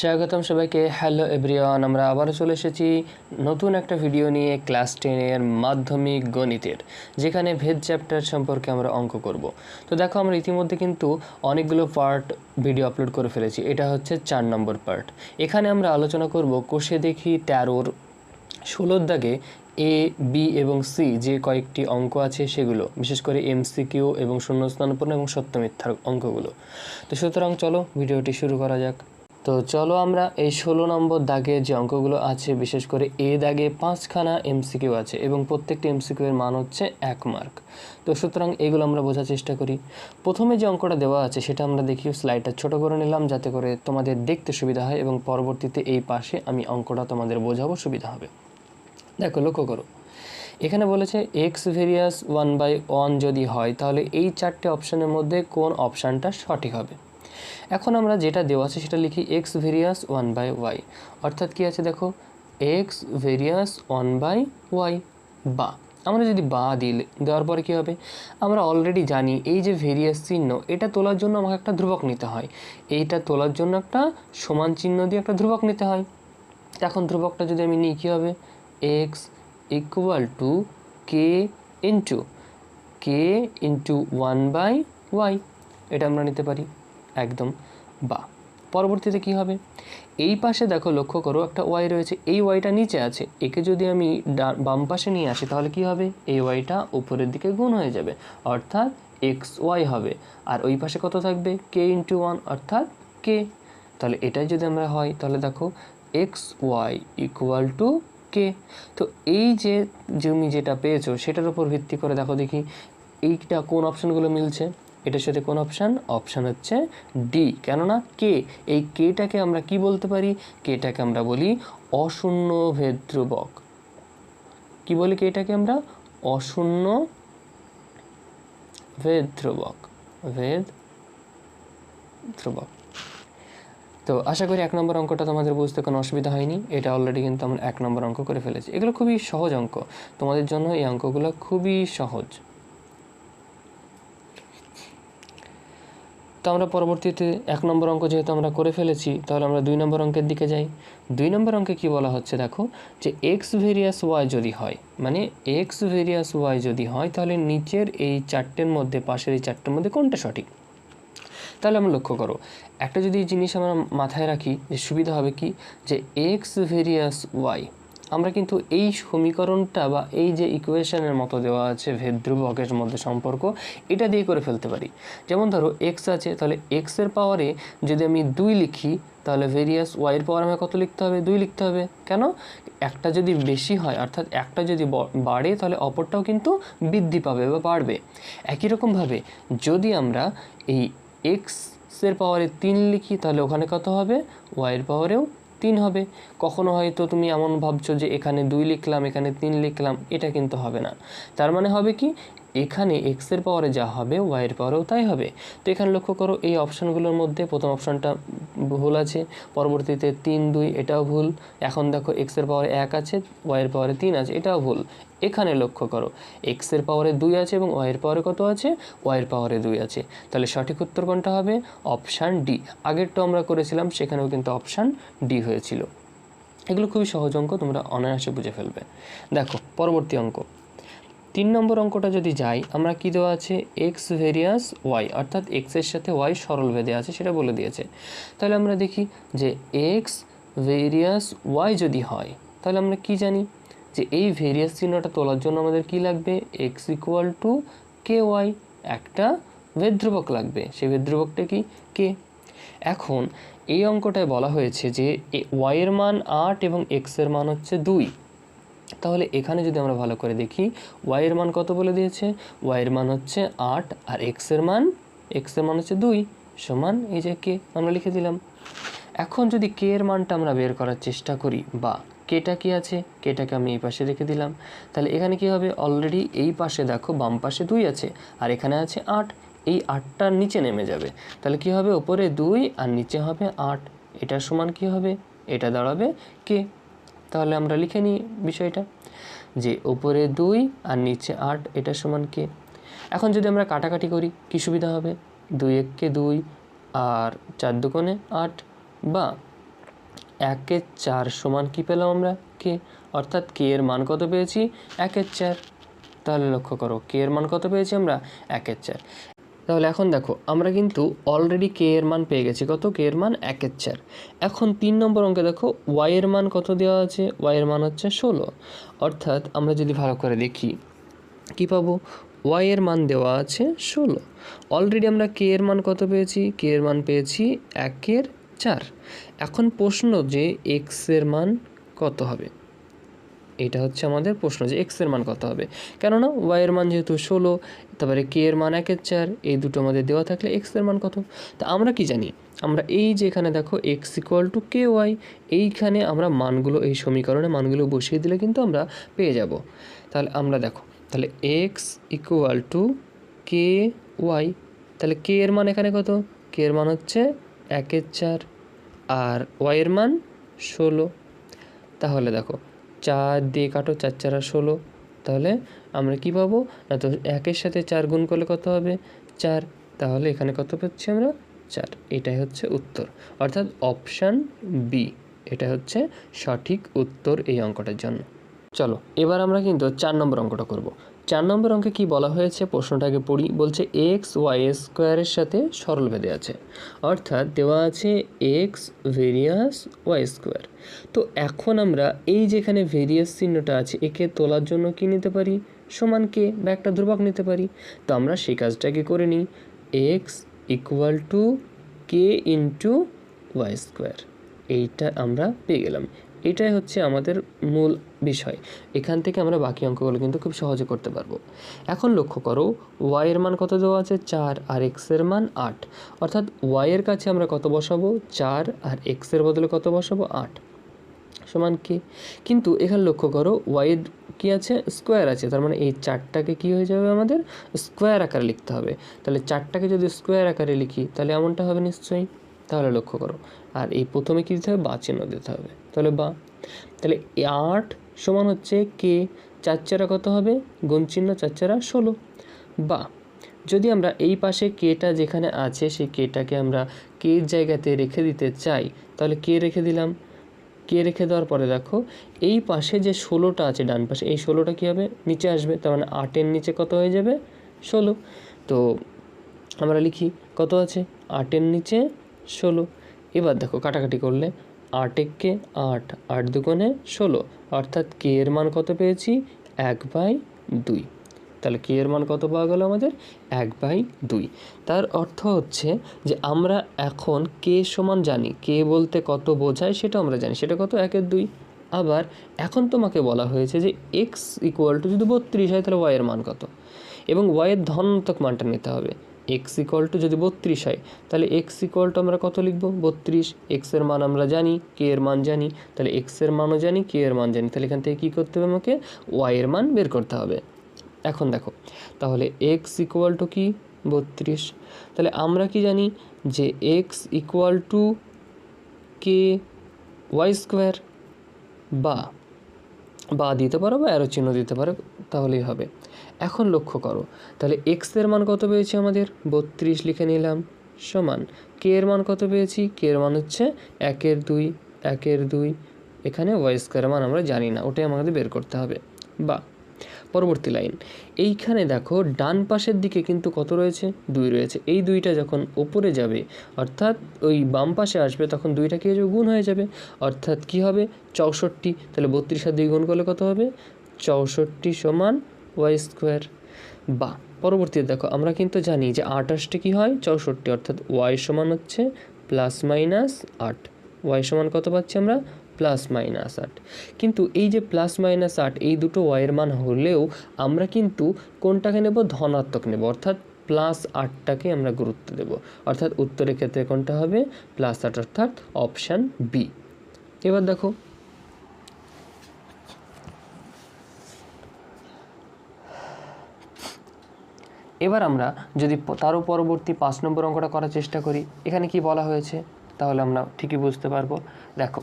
স্বাগতম সবাইকে। Hello everyone আমরা আবারও চলে এসেছি নতুন একটা ভিডিও নিয়ে ক্লাস টেনের মাধ্যমিক গণিতের, যেখানে ভেদ চ্যাপ্টার সম্পর্কে আমরা অঙ্ক করব। তো দেখো, আমরা ইতিমধ্যে কিন্তু অনেকগুলো পার্ট ভিডিও আপলোড করে ফেলেছি। এটা হচ্ছে চার নম্বর পার্ট এখানে আমরা আলোচনা করব কোষে দেখি তেরোর ষোলোর দাগে এ বি এবং সি যে কয়েকটি অঙ্ক আছে সেগুলো, বিশেষ করে এমসিকিউ এবং শূন্যস্থানপূর্ণ এবং সত্য মিথ্যার অঙ্কগুলো। তো সুতরাং চলো ভিডিওটি শুরু করা যাক। তো চলো আমরা এই ষোলো নম্বর দাগে যে অঙ্কগুলো আছে, বিশেষ করে এ দাগে পাঁচখানা এমসিকিউ আছে এবং প্রত্যেকটি এমসিকিউ এর মান হচ্ছে এক মার্ক। তো সুতরাং এগুলো আমরা বোঝার চেষ্টা করি। প্রথমে যে অঙ্কটা দেওয়া আছে সেটা আমরা দেখি স্লাইডটা ছোট করে নিলাম যাতে করে তোমাদের দেখতে সুবিধা হয় এবং পরবর্তীতে এই পাশে আমি অঙ্কটা তোমাদের বোঝাবো সুবিধা হবে। দেখো, লক্ষ্য করো। এখানে বলেছে X various one by one যদি হয়, তাহলে এই চারটে অপশানের মধ্যে কোন অপশানটা সঠিক হবে? এখন আমরা যেটা দেওয়া আছে সেটা লিখি X various one by Y অর্থাৎ কী আছে দেখো? X various one by Y বা। আমরা যদি বা দিলে দেওয়ার পরে কী হবে? আমরা অলরেডি জানি এই যে ভেরিয়াস চিহ্ন, এটা তোলার জন্য আমাকে একটা ধ্রুবক নিতে হয়। এইটা তোলার জন্য একটা সমান চিহ্ন দিয়ে একটা ধ্রুবক নিতে হয়। এখন ধ্রুবকটা যদি আমি নিই, কী হবে? X equal to K into K into one by Y এটা আমরা নিতে পারি। একদম বা। পরবর্তীতে কি হবে? এই পাশে দেখো লক্ষ্য করো একটা ওয়াই রয়েছে, এই ওয়াইটা নিচে আছে, একে যদি আমি বাম পাশে নিয়ে আসি তাহলে কি হবে? এই ওয়াইটা উপরের দিকে গুণ হয়ে যাবে, অর্থাৎ এক্স ওয়াই হবে। আর ওই পাশে কত থাকবে? কে ইন্টু ওয়ান অর্থাৎ কে তাহলে এটাই যদি আমরা হয়, তাহলে দেখো X Y equal to K তো এই যে জমি যেটা পেয়েছ, সেটার উপর ভিত্তি করে দেখো দেখি, এইটা কোন অপশানগুলো মিলছে? এটার সাথে কোন অপশান অপশান হচ্ছে ডি কেননা কে এই কেটাকে আমরা কি বলতে পারি? কেটাকে আমরা বলি অশূন্য ভেদ ধ্রুবক কি বলি কেটাকে আমরা? অশূন্য ভেদ ধ্রুবক ভেদ ধ্রুবক তো আশা করি এক নম্বর অঙ্কটা তোমাদের বুঝতে কোনো অসুবিধা হয়নি। এটা অলরেডি কিন্তু আমরা এক নম্বর অঙ্ক করে ফেলেছি। এগুলো খুবই সহজ অঙ্ক। তোমাদের জন্য এই অঙ্কগুলো খুবই সহজ। তো আমরা পরবর্তীতে এক নম্বর অঙ্ক যেহেতু আমরা করে ফেলেছি, তাহলে আমরা দুই নম্বর অঙ্কের দিকে যাই। দুই নম্বর অঙ্কে কি বলা হচ্ছে দেখো, যে এক্স ভেরিয়াস ওয়াই যদি হয় মানে এক্স ভেরিয়াস ওয়াই যদি হয়, তাহলে নিচের এই চারটের মধ্যে, পাশের এই চারটের মধ্যে কোনটা সঠিক? তাহলে আমরা লক্ষ্য করো, একটা যদি জিনিস আমরা মাথায় রাখি, যে সুবিধা হবে কি? যে এক্স ভেরিয়াস ওয়াই আমরা কিন্তু এই সমীকরণটা বা এই যে ইকুয়েশনের মতো দেওয়া আছে ভেদ ধ্রুবকের মধ্যে সম্পর্ক, এটা দিয়ে করে ফেলতে পারি। যেমন ধরো এক্স আছে, তাহলে এক্সের পাওয়ারে যদি আমি দুই লিখি, তাহলে ভেরিয়াস ওয়াইয়ের পাওয়ার আমাকে কত লিখতে হবে? দুই লিখতে হবে। কেন? একটা যদি বেশি হয়, অর্থাৎ একটা যদি বাড়ে, তাহলে অপরটাও কিন্তু বৃদ্ধি পাবে বা বাড়বে। একই রকমভাবে যদি আমরা এই এক্সের পাওয়ারে তিন লিখি, তাহলে ওখানে কত হবে? ওয়াইয়ের পাওয়ারেও তিন হবে। কখনো হয়তো তুমি এমন ভাবছ যে এখানে দুই লিখলাম, এখানে তিন লিখলাম, এটা কিন্তু হবে না। তার মানে হবে কি? এখানে এক্সের পাওয়ারে যা হবে ওয়াইয়ের পাওয়ারেও তাই হবে। তো এখানে লক্ষ্য করো, এই অপশানগুলোর মধ্যে প্রথম অপশানটা ভুল আছে, পরবর্তীতে তিন, দুই, এটাও ভুল। এখন দেখো এক্সের পাওয়ারে এক আছে ওয়াইয়ের পাওয়ারে তিন আছে, এটাও ভুল। এখানে লক্ষ্য করো এক্সের পাওয়ারে দুই আছে এবং ওয়াইয়ের পাওয়ারে কত আছে? ওয়াইয়ের পাওয়ারে দুই আছে। তাহলে সঠিক উত্তর কোনটা হবে? অপশান ডি আগেরটা আমরা করেছিলাম, সেখানেও কিন্তু অপশান ডি হয়েছিল। এগুলো খুবই সহজ অঙ্ক, তোমরা অনায়াসে বুঝে ফেলবে। দেখো, পরবর্তী অঙ্ক। তিন নম্বর অঙ্কটা যদি যাই, আমরা কি দেওয়া আছে? এক্স ভেরিয়াস ওয়াই অর্থাৎ এক্সের সাথে ওয়াই সরল ভেদে আছে, সেটা বলে দিয়েছে। তাহলে আমরা দেখি যে এক্স ভেরিয়াস ওয়াই যদি হয়, তাহলে আমরা কি জানি? যে এই ভেরিয়াস চিহ্নটা তোলার জন্য আমাদের কি লাগবে? X equal to K Y একটা ভেদ্রুবক লাগবে। সেই ভেদ্রুবকটা কি? কে এখন এই অঙ্কটায় বলা হয়েছে যে ওয়াইয়ের মান আট এবং এক্সের মান হচ্ছে দুই। তাহলে এখানে যদি আমরা ভালো করে দেখি ওয়াইয়ের মান কত বলে দিয়েছে? ওয়াইয়ের মান হচ্ছে আট আর এক্সের মান এক্সের মান হচ্ছে দুই সমান এই যে কে আমরা লিখে দিলাম। এখন যদি কে এর মানটা আমরা বের করার চেষ্টা করি বা কেটা কি আছে? কেটাকে আমি এই পাশে রেখে দিলাম। তাহলে এখানে কি হবে? অলরেডি এই পাশে দেখো বাম পাশে দুই আছে আর এখানে আছে আট। এই আটটার নিচে নেমে যাবে। তাহলে কি হবে? ওপরে দুই আর নিচে হবে আট। এটার সমান কি হবে? এটা দাঁড়াবে কে তাহলে আমরা লিখে নিই বিষয়টা, যে ওপরে দুই আর নিচে আট, এটা সমান কে? এখন যদি আমরা কাটাকাটি করি, কী সুবিধা হবে? দুই এককে দুই আর চার দুকোণে আট, বা একের চার সমান কী পেলাম আমরা? কে? অর্থাৎ কে এর মান কত পেয়েছি? একের চার। তাহলে লক্ষ্য করো, কে এর মান কত পেয়েছি আমরা? একের চার। তাহলে এখন দেখো, আমরা কিন্তু অলরেডি কে এর মান পেয়ে গেছি। কত? কে এর মান একের চার। এখন তিন নম্বর অঙ্কে দেখো ওয়াই এর মান কত দেওয়া আছে? ওয়াই এর মান হচ্ছে ষোলো। অর্থাৎ আমরা যদি ভালো করে দেখি, কী পাবো? ওয়াই এর মান দেওয়া আছে ষোলো। অলরেডি আমরা কে এর মান কত পেয়েছি? কে এর মান পেয়েছি একের চার। এখন প্রশ্ন যে এক্সের মান কত হবে? এটা হচ্ছে আমাদের প্রশ্ন যে এক্সের মান কত হবে? কেননা ওয়াই এর মান যেহেতু ষোলো, তারপরে কে এর মান একের চার, এই দুটো আমাদের দেওয়া থাকলে এক্সের মান কত? তা আমরা কি জানি? আমরা এই যে এখানে দেখো X equal to K Y এইখানে আমরা মানগুলো, এই সমীকরণে মানগুলো বসিয়ে দিলে কিন্তু আমরা পেয়ে যাব। তাহলে আমরা দেখো, তাহলে X equal to K Y তাহলে কে এর মান এখানে কত? কে এর মান হচ্ছে একের চার, আর ওয়াইয়ের মান ষোলো। তাহলে দেখো চার দিয়ে কাটো, চার চার ষোলো। তাহলে আমরা কি পাবো? না তো একের সাথে চার গুণ করলে কত হবে? চার। তাহলে এখানে কত পাচ্ছি আমরা? চার। এটাই হচ্ছে উত্তর। অর্থাৎ অপশান বি এটা হচ্ছে সঠিক উত্তর এই অঙ্কটার জন্য। চলো, এবার আমরা কিন্তু চার নম্বর অঙ্কটা করব। চার নম্বর অঙ্কে কি বলা হয়েছে? প্রশ্নটাকে পড়ি। বলছে এক্স ওয়াই স্কোয়ারের সাথে সরল বেঁধে আছে। অর্থাৎ দেওয়া আছে এক্স ভেরিয়াস ওয়াই স্কোয়ার তো এখন আমরা এই যেখানে ভেরিয়াস চিহ্নটা আছে, একে তোলার জন্য কি নিতে পারি? সমান কে বা একটা ধ্রুবক নিতে পারি। তো আমরা সেই কাজটাকে করে নিই। X equal to K into Y square এইটা আমরা পেয়ে গেলাম। এটাই হচ্ছে আমাদের মূল বিষয়। এখান থেকে আমরা বাকি অঙ্কগুলো কিন্তু খুব সহজে করতে পারব। এখন লক্ষ্য করো ওয়াই এর মান কত দেওয়া আছে? চার আর এক্সের মান আট। অর্থাৎ ওয়াই এর কাছে আমরা কত বসাবো? চার আর এক্সের বদলে কত বসাবো? আট। সমান কি? কিন্তু এখানে লক্ষ্য করো ওয়াইড কি আছে? স্কোয়ার আছে। তার মানে এই চারটাকে কি হয়ে যাবে আমাদের? স্কোয়ার আকারে লিখতে হবে। তাহলে চারটাকে যদি স্কোয়ার আকারে লিখি, তাহলে এমনটা হবে নিশ্চয়ই। তাহলে লক্ষ্য করো। আর এই প্রথমে কী দিতে হবে? বা চিহ্ন দিতে হবে। তাহলে বা। তাহলে আট সমান হচ্ছে কে চার চারা কত হবে? গুণ চিহ্ন চার চারা ষোলো। বা, যদি আমরা এই পাশে কেটা যেখানে আছে, সেই কেটাকে আমরা কে জায়গাতে রেখে দিতে চাই, তাহলে কে রেখে দিলাম। কে রেখে দেওয়ার পরে দেখো, এই পাশে যে ষোলোটা আছে ডান পাশে, এই ষোলোটা কী হবে? নিচে আসবে, তার মানে আটের নিচে কত হয়ে যাবে? ষোলো। তো আমরা লিখি, কত আছে? আটের নিচে ষোলো। এবার দেখো, কাটাকাটি করলে আট এককে আট আট দুগুণে ষোলো। অর্থাৎ কে এর মান কত পেয়েছি? এক বাই দুই। তাহলে কে এর মান কত পাওয়া গেল আমাদের? এক বাই দুই। তার অর্থ হচ্ছে যে আমরা এখন কে সমান জানি। কে বলতে কত বোঝায় সেটা আমরা জানি। সেটা কত? একের দুই। আবার এখন তোমাকে বলা হয়েছে যে এক্স ইকুয়াল টু যদি বত্রিশ হয়, তাহলে ওয়াইয়ের মান কত? এবং ওয়াইয়ের ধনাত্মক মানটা নিতে হবে। এক্স ইকুয়াল টু যদি বত্রিশ হয়, তাহলে এক্স ইকুয়াল টু আমরা কত লিখব? বত্রিশ। এক্সের মান আমরা জানি কে এর মান জানি, তাহলে এক্সের মানও জানি কে এর মান জানি। তাহলে এখান থেকে কী করতে হবে আমাকে? ওয়াইয়ের মান বের করতে হবে। এখন দেখো, তাহলে এক্স ইকুয়াল টু কি? বত্রিশ। তাহলে আমরা কি জানি যে X equal to K Y square বা বা দিতে পারো বা অ্যারো চিহ্ন দিতে পারো, তাহলেই হবে। এখন লক্ষ্য করো, তাহলে এক্সের মান কত পেয়েছি আমাদের? বত্রিশ লিখে নিলাম, সমান। কে এর মান কত পেয়েছি? কে এর মান হচ্ছে একের দুই একের দুই। এখানে ওয়াই মান আমরা জানি না, ওটাই আমাদের বের করতে হবে। বা পরবর্তী লাইন। এইখানে দেখো, ডান পাশের দিকে কিন্তু কত রয়েছে? দুই রয়েছে। এই দুইটা যখন ওপরে যাবে, অর্থাৎ ওই বাম পাশে আসবে, তখন দুইটা কি হয়ে গুণ হয়ে যাবে। অর্থাৎ কি হবে? চৌষট্টি। তাহলে বত্রিশ আর দুই গুণ করলে কত হবে? চৌষট্টি সমান ওয়াই স্কোয়ার। বা পরবর্তীতে দেখো, আমরা কিন্তু জানি যে আটাশটি কী হয়? চৌষট্টি। অর্থাৎ ওয়াই সমান হচ্ছে প্লাস মাইনাস আট। ওয়াই সমান কত পাচ্ছি আমরা? প্লাস মাইনাস আট। কিন্তু এই যে প্লাস মাইনাস আট, এই দুটো ওয়াইয়ের মান হলেও আমরা কিন্তু কোনটাকে নেব? ধনাত্মক নেব। অর্থাৎ প্লাস আটটাকে আমরা গুরুত্ব দেব। অর্থাৎ উত্তরের ক্ষেত্রে কোনটা হবে? প্লাস আট অর্থাৎ অপশান বি এবার দেখো। এবার আমরা যদি তারও পরবর্তী পাঁচ নম্বর অঙ্কটা করার চেষ্টা করি, এখানে কি বলা হয়েছে? তাহলে আমরা ঠিকই বুঝতে পারব। দেখো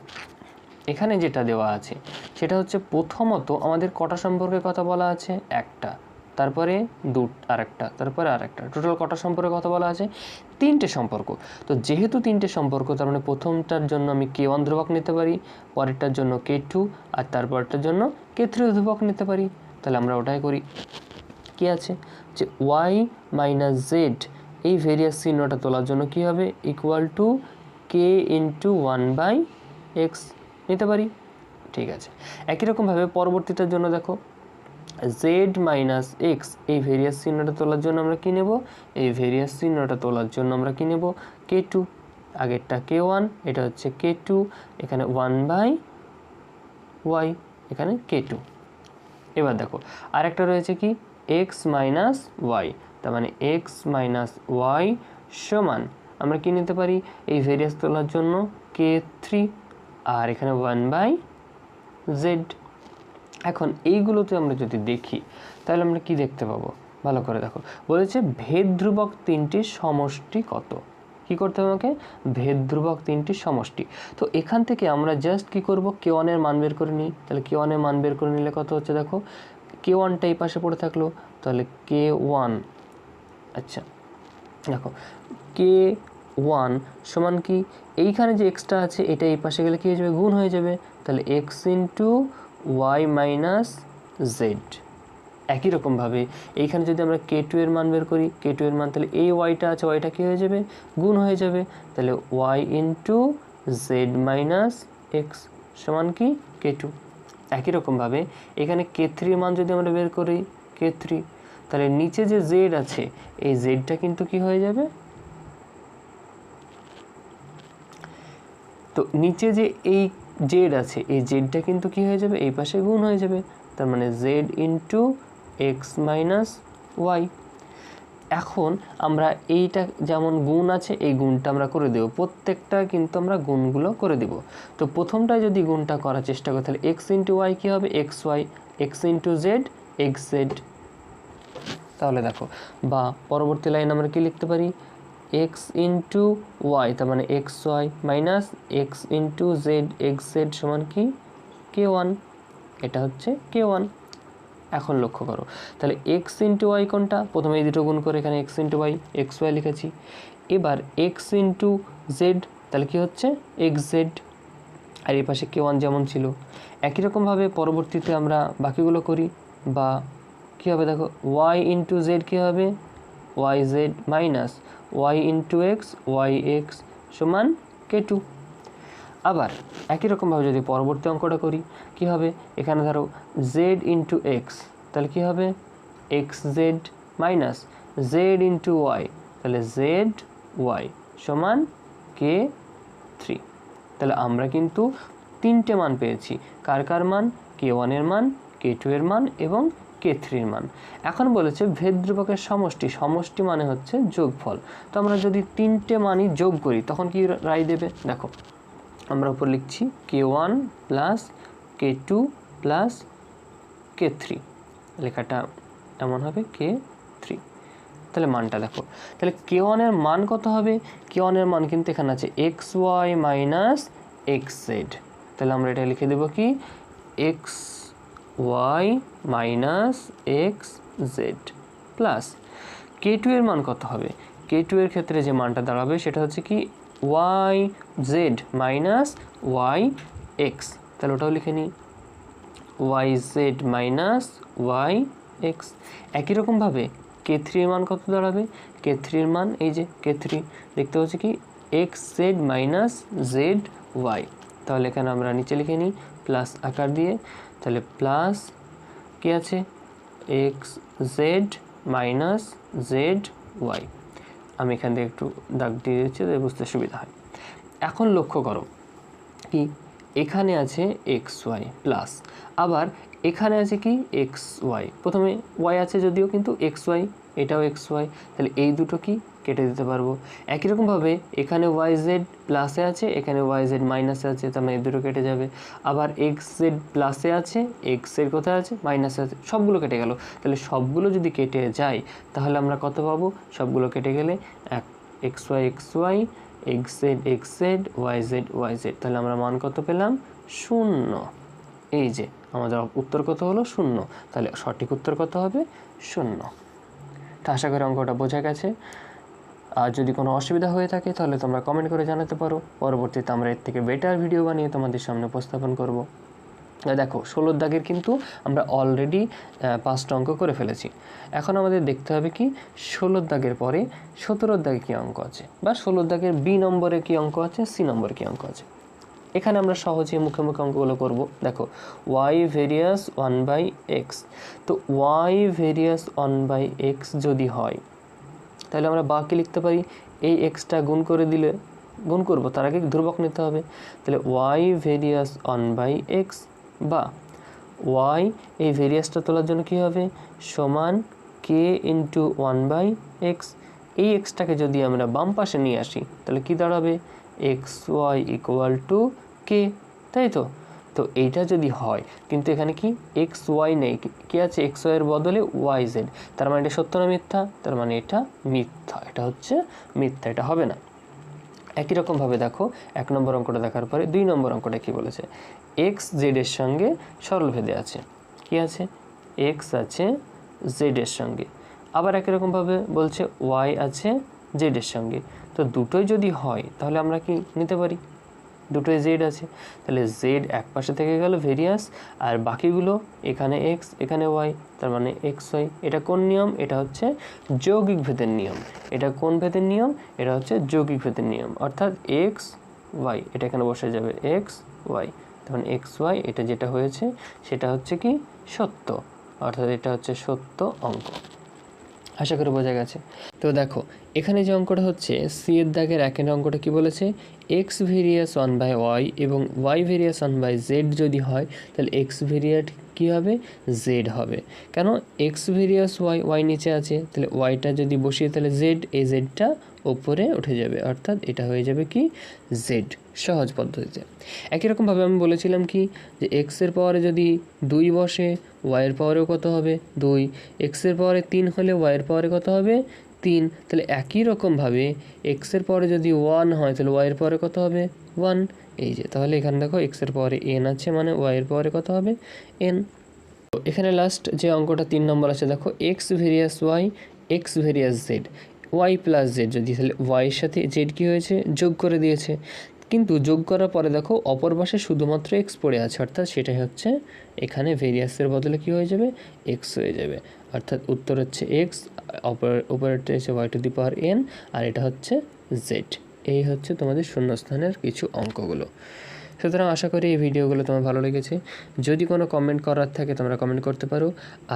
এখানে যেটা দেওয়া আছে, সেটা হচ্ছে প্রথমত আমাদের কটা সম্পর্কে কথা বলা আছে? একটা। তারপরে দু, আরেকটা। তারপরে আরেকটা। টোটাল কটা সম্পর্কে কথা বলা আছে? তিনটে সম্পর্ক। তো যেহেতু তিনটে সম্পর্ক, তার মানে প্রথমটার জন্য আমি কে ওয়ান ধ্রুবক নিতে পারি, পরেরটার জন্য কে টু, আর তারপরটার জন্য কে থ্রি ধ্রুবক নিতে পারি। তাহলে আমরা ওটাই করি। কি আছে? যে ওয়াই মাইনাস জেড, এই ভেরিয়াস চিহ্নটা তোলার জন্য কি হবে? Equal to K into one by X নিতে পারি? ঠিক আছে। একই রকমভাবে পরবর্তীটার জন্য দেখো জেড মাইনাস এক্স এই ভেরিয়াস চিহ্নটা তোলার জন্য আমরা কী নেব? এই ভেরিয়াস চিহ্নটা তোলার জন্য আমরা কী নেব? কে টু আগেরটা কে ওয়ান এটা হচ্ছে কে টু এখানে ওয়ান বাই ওয়াই এখানে কে টু এবার দেখো, আরেকটা রয়েছে কি? এক্স মাইনাস ওয়াই তার মানে এক্স মাইনাস ওয়াই সমান, আমরা কি নিতে পারি? এই ভেরিয়াস তোলার জন্য কে থ্রি আর এখানে ওয়ান বাই জেড এখন এইগুলোতে আমরা যদি দেখি, তাহলে আমরা কি দেখতে পাবো? ভালো করে দেখো। বলেছে ভেদ ধ্রুবক সমষ্টি কত? কি করতে হবে আমাকে? ভেদ ধ্রুবক সমষ্টি। তো এখান থেকে আমরা জাস্ট কি করব? কে ওয়ানের মান বের করে নিই। তাহলে কে ওয়ানের মান বের করে নিলে কত হচ্ছে দেখো? কে ওয়ানটা এই পাশে পড়ে থাকল। তাহলে কে ওয়ান আচ্ছা দেখো কে ওয়ান সমান কি? এইখানে যে এক্সট্রা আছে, এটা এই পাশে গেলে কী হয়ে যাবে? গুণ হয়ে যাবে। তাহলে X into Y minus Z. একই রকমভাবে এইখানে যদি আমরা কে টু এর মান বের করি, কে টু এর মান তাহলে এই ওয়াইটা আছে, ওয়াইটা কী হয়ে যাবে? গুণ হয়ে যাবে। তাহলে Y into Z minus X সমান কি? K two. একই রকমভাবে এখানে কে থ্রির মান যদি আমরা বের করি, কে থ্রি, তাহলে নিচে যে জেড আছে, এই জেডটা কিন্তু কি হয়ে যাবে? তো নিচে যে এই জেড আছে, এই জেডটা কিন্তু কি হয়ে যাবে? এই পাশে গুণ হয়ে যাবে। তার মানে Z into X minus Y এখন আমরা এইটা যেমন গুণ আছে, এই গুণটা আমরা করে দেবো। প্রত্যেকটা কিন্তু আমরা গুণগুলো করে দেব। তো প্রথমটায় যদি গুণটা করার চেষ্টা করি, তাহলে এক্স ইন্টু ওয়াই কী হবে? X Y X into Z X Z তাহলে দেখো, বা পরবর্তী লাইন আমরা কি লিখতে পারি? এক্স ইন্টু ওয়াই তার মানে X Y minus X into Z X Z সমান কি? কে ওয়ান এটা হচ্ছে কে ওয়ান এখন লক্ষ্য করো, তাহলে এক্স ইন্টু ওয়াই কোনটা? প্রথমে এই দুটো গুণ করে এখানে X into Y X Y লিখেছি। এবার এক্স ইন্টু জেড তাহলে কি হচ্ছে? এক্স জেড আর এই পাশে কে ওয়ান যেমন ছিল। একই রকমভাবে পরবর্তীতে আমরা বাকিগুলো করি, বা কী হবে দেখো? ওয়াই ইন্টু জেড কী হবে? Y Z minus Y into X Y X সমান কে টু আবার একই রকমভাবে যদি পরবর্তী অঙ্কটা করি, কি হবে? এখানে ধরো জেড ইন্টু এক্স তাহলে কী হবে? X Z minus Z into Y তাহলে জেড ওয়াই সমান কে থ্রি তাহলে আমরা কিন্তু তিনটে মান পেয়েছি, কার কার মান? কে ওয়ানের মান কে টু এর মান এবং কে থ্রির মান এখন বলেছে ভেদ ধ্রুবকের সমষ্টি সমষ্টি মানে হচ্ছে যোগফল। তো আমরা যদি তিনটে মানই যোগ করি, তখন কি রায় দেবে? দেখো, আমরা উপর লিখছি K one plus K two plus K three. লেখাটা এমন হবে কে থ্রি। তাহলে মানটা দেখো, তাহলে কে ওয়ানের মান কত হবে? কে ওয়ানের মান কিন্তু এখানে আছে X Y minus X Z. তাহলে আমরা এটা লিখে দেবো কি? X Y minus X Z plus K two এর মান কত হবে? কে টু এর ক্ষেত্রে যে মানটা দাঁড়াবে সেটা হচ্ছে কি Y Z minus Y X. তাহলে ওটাও লিখে নিই। Y Z minus Y X. একই রকমভাবে কে থ্রির মান কত দাঁড়াবে? কে থ্রির মান এই যে কে থ্রি। দেখতে হচ্ছে কি x z minus z y. তাহলে এখানে আমরা নিচে লিখে নিই। প্লাস আকার দিয়ে তাহলে প্লাস কি আছে? X z minus z y আমি এখান থেকে একটু দাগ দিয়ে দিচ্ছি যাতে বুঝতে সুবিধা হয়। এখন লক্ষ্য করো কি? এখানে আছে এক্স ওয়াই প্লাস আবার এখানে আছে কি? এক্স ওয়াই প্রথমে ওয়াই আছে যদিও, কিন্তু এক্স ওয়াই এটাও এক্স ওয়াই তাহলে এই দুটো কি? কেটে দিতে পারব। একই রকমভাবে এখানে ওয়াই জেড প্লাসে আছে, এখানে ওয়াই জেড মাইনাসে আছে, তার মানে দুটো কেটে যাবে। আবার এক্স জেড প্লাসে আছে এক্সের কোথায় আছে? মাইনাসে আছে, সবগুলো কেটে গেল। তাহলে সবগুলো যদি কেটে যায়, তাহলে আমরা কত পাবো? সবগুলো কেটে গেলে এক x y x y x z x z y z y z তাহলে আমরা মান কত পেলাম? শূন্য। এই যে, আমাদের উত্তর কত হলো? শূন্য। তাহলে সঠিক উত্তর কত হবে? শূন্য। তো আশা করি অঙ্কটা বোঝা গেছে। আর যদি কোনো অসুবিধা হয়ে থাকে, তাহলে তোমরা কমেন্ট করে জানাতে পারো। পরবর্তীতে আমরা এর থেকে বেটার ভিডিও বানিয়ে তোমাদের সামনে উপস্থাপন করব। দেখো, ষোলোর দাগের কিন্তু আমরা অলরেডি পাঁচটা অঙ্ক করে ফেলেছি। এখন আমাদের দেখতে হবে কি, ষোলোর দাগের পরে সতেরোর দাগে কী অঙ্ক আছে? বা ষোলোর দাগের বি নম্বরে কী অঙ্ক আছে সি নম্বরে কী অঙ্ক আছে? এখানে আমরা সহজে মুখে মুখে অঙ্কগুলো করব। দেখো y varies one by x তো y varies one by x যদি হয় তাহলে আমরা বাকি লিখতে পারি, এই এক্সটা গুণ করে দিলে, গুণ করব, তার আগে ধ্রুবক নিতে হবে। তাহলে y varies one by x বা ওয়াই এই ভেরিয়াসটা তোলার জন্য কী হবে? সমান k into one by x এই এক্সটাকে যদি আমরা বাম পাশে নিয়ে আসি, তাহলে কী দাঁড়াবে? X y equal to k তাই তো? তো এইটা যদি হয়, কিন্তু এখানে কি? এক্স ওয়াই নেই। কি- আছে? এক্স ওয়াইয়ের বদলে ওয়াই জেড তার মানে এটা সত্য না মিথ্যা? তার মানে এটা মিথ্যা। এটা হচ্ছে মিথ্যা, এটা হবে না। একই রকমভাবে দেখো, এক নম্বর অঙ্কটা দেখার পরে দুই নম্বর অঙ্কটা কি বলেছে? এক্স জেডের সঙ্গে সরলভেদে আছে। কি আছে? এক্স আছে জেডের সঙ্গে। আবার একই রকমভাবে বলছে ওয়াই আছে জেডের সঙ্গে। তো দুটোই যদি হয়, তাহলে আমরা কি নিতে পারি? দুটোই জেড আছে। তাহলে জেড এক পাশে থেকে গেল ভেরিয়াস আর বাকিগুলো এখানে এক্স এখানে ওয়াই তার মানে এক্স ওয়াই এটা কোন নিয়ম? এটা হচ্ছে যৌগিক ভেদের নিয়ম। এটা কোন ভেদের নিয়ম? এটা হচ্ছে যৌগিক ভেদের নিয়ম। অর্থাৎ এক্স ওয়াই এটা এখানে বসে যাবে এক্স ওয়াই তখন এক্স ওয়াই এটা যেটা হয়েছে, সেটা হচ্ছে কি সত্য। অর্থাৎ এটা হচ্ছে সত্য অঙ্ক। আশা করি বোঝা গেছে। তো দেখো, এখানে যে অঙ্কটা হচ্ছে সি এর দাগের একের অঙ্কটা কি বলেছে? X varies one by y এবং y varies one by z যদি হয়, তাহলে এক্স ভেরিয়াট কী হবে? জেড হবে। কেন? এক্স ভেরিয়াস ওয়াই ওয়াই নিচে আছে, তাহলে ওয়াইটা যদি বসিয়ে, তাহলে জেড এই জেডটা ওপরে উঠে যাবে। অর্থাৎ এটা হয়ে যাবে কি? জেড সহজ পদ্ধতিতে। একই রকমভাবে আমি বলেছিলাম কি? যে এক্সের পাওয়ারে যদি দুই বসে ওয়াইয়ের পাওয়ারেও কত হবে? দুই। এক্সের পাওয়ারে তিন হলে ওয়াইয়ের পাওয়ারে কত হবে? তিন। তাহলে একই রকমভাবে এক্সের পাওয়ারে যদি ওয়ান হয়, তাহলে ওয়াইয়ের পাওয়ারে কত হবে? ওয়ান এই যে, তাহলে এখানে দেখো এক্সের পাওয়ারে এন আছে মানে ওয়াইয়ের পাওয়ারে কত হবে? এন তো এখানে লাস্ট যে অঙ্কটা তিন নম্বর আছে, দেখো x varies y x varies z y plus z যদি তাহলে ওয়াইয়ের সাথে জেড কী হয়েছে? যোগ করে দিয়েছে। কিন্তু যোগ করার পরে দেখো অপর পাশে শুধুমাত্র এক্স পড়ে আছে, অর্থাৎ সেটাই হচ্ছে এখানে ভেরিয়াসের বদলে কী হয়ে যাবে? এক্স হয়ে যাবে। অর্থাৎ উত্তর হচ্ছে এক্স অপর, উপরেরটা হচ্ছে Y to the power N আর এটা হচ্ছে জেড এই হচ্ছে তোমাদের শূন্যস্থানের কিছু অঙ্কগুলো। সুতরাং আশা করি এই ভিডিওগুলো তোমার ভালো লেগেছে। যদি কোনো কমেন্ট করার থাকে তোমরা কমেন্ট করতে পারো।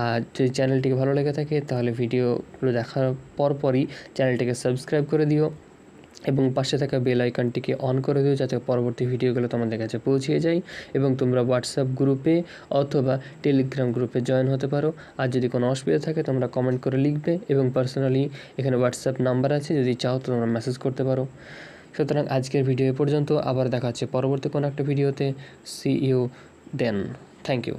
আর যদি চ্যানেলটিকে ভালো লেগে থাকে তাহলে ভিডিওগুলো দেখার পরপরই চ্যানেলটিকে সাবস্ক্রাইব করে দিও। এবং পাশে থাকা বেল আইকনটিকে অন করে দিও যাতে পরবর্তী ভিডিওগুলো তোমাদের কাছে পৌঁছিয়ে যায় এবং তোমরা হোয়াটসঅ্যাপ গ্রুপে অথবা টেলিগ্রাম গ্রুপে জয়েন হতে পারো। আর যদি কোনো অসুবিধা থাকে, তোমরা কমেন্ট করে লিখবে এবং পার্সোনালি এখানে হোয়াটসঅ্যাপ নাম্বার আছে, যদি চাও তোমরা মেসেজ করতে পারো। সুতরাং আজকের ভিডিও পর্যন্ত, আবার দেখা হচ্ছে পরবর্তী কোনো একটা ভিডিওতে see you then thank you